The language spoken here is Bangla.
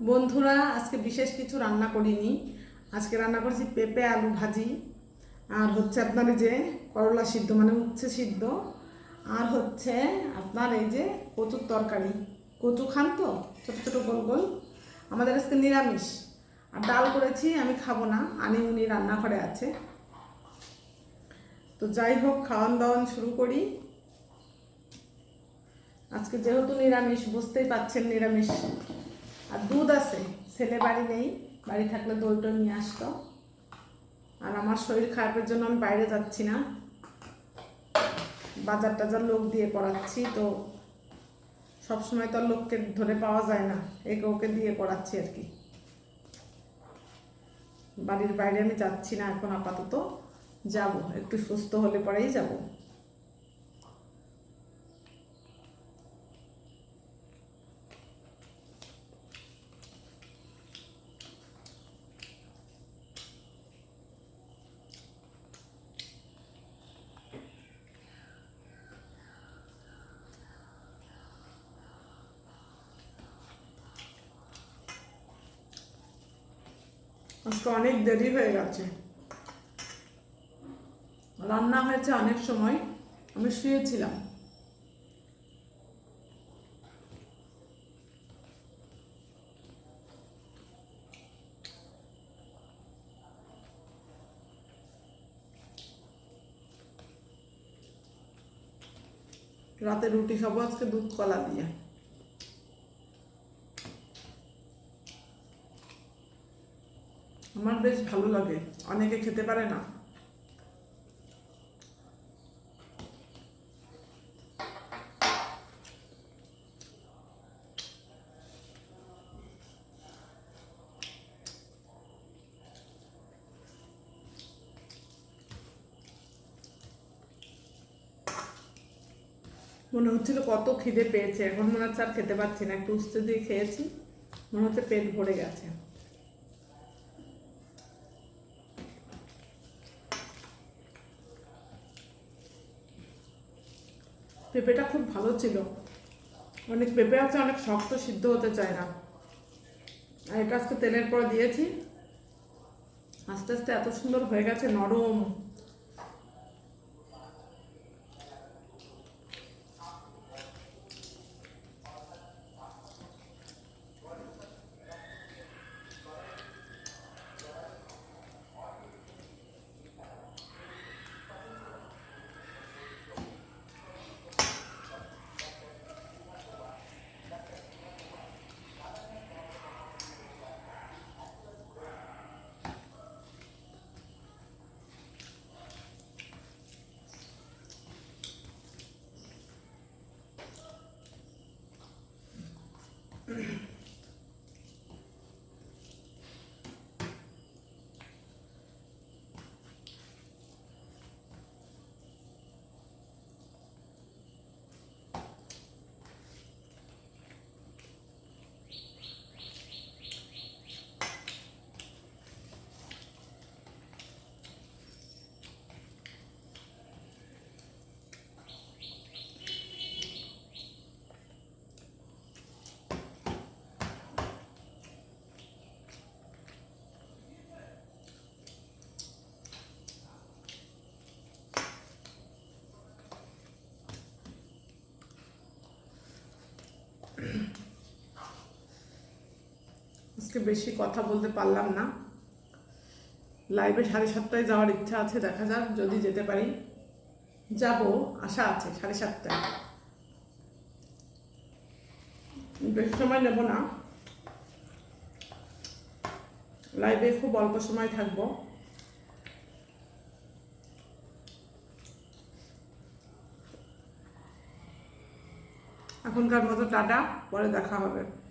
বন্ধুরা, আজকে বিশেষ কিছু রান্না করিনি। আজকে রান্না করেছি পেঁপে, আলু ভাজি, আর হচ্ছে আপনার এই যে করলা সিদ্ধ মানে উচ্ছে সিদ্ধ, আর হচ্ছে আপনার এই যে কচুর তরকারি। কচু খান তো? ছোটো ছোটো গোল গোল। আমাদের আজকে নিরামিষ। আর ডাল করেছি, আমি খাব না। আনি উনি রান্নাঘরে আছে। তো যাই হোক খাওয়ান দাওয়ান শুরু করি। আজকে যেহেতু নিরামিষ, বুঝতেই পাচ্ছেন নিরামিষ। আর দুধ আছে, ছেলে বাড়ি নেই, বাড়ি থাকলে দইটা নিয়ে আসতো। আর আমার শরীর খারাপের জন্য আমি বাইরে যাচ্ছি না। বাজার টাজার লোক দিয়ে করাচ্ছি তো সবসময় তো আর লোককে ধরে পাওয়া যায় না, একে ওকে দিয়ে করাচ্ছি আর কি। বাড়ির বাইরে আমি যাচ্ছি না, এখন আপাতত যাব, একটু সুস্থ হলে পরেই যাব। আজকে অনেক দেরি হয়ে গেছে। রান্না হয়েছে অনেক সময়, আমি শুয়েছিলাম। রাতে রুটি খাব আজকে দুধ কলা দিয়ে। আমার বেশ ভালো লাগে। অনেকে খেতে পারে না। মনে হচ্ছিল কত খিদে পেয়েছে। এখন মনে হচ্ছে আর খেতে পারছি না। একটু উস্তে দিয়ে খেয়েছি। মনে হচ্ছে পেট ভরে গেছে। পেঁপেটা খুব ভালো ছিল। অনেক পেঁপে আছে, অনেক শক্ত সিদ্ধ হতে চায় না। আর এটা আজকে তেলের পর দিয়েছি। আস্তে আস্তে এত সুন্দর হয়ে গেছে, নরম। আজকে বেশি কথা বলতে পারলাম না। লাইভে সাড়ে সাতটায় যাওয়ার ইচ্ছা আছে, দেখা যাক, যদি যেতে পারি। যাব, আশা আছে, সাড়ে সাতটায়। বেশি সময় নেব না। লাইভে খুব অল্প সময় থাকব। এখনকার মতো টাটা, পরে দেখা হবে।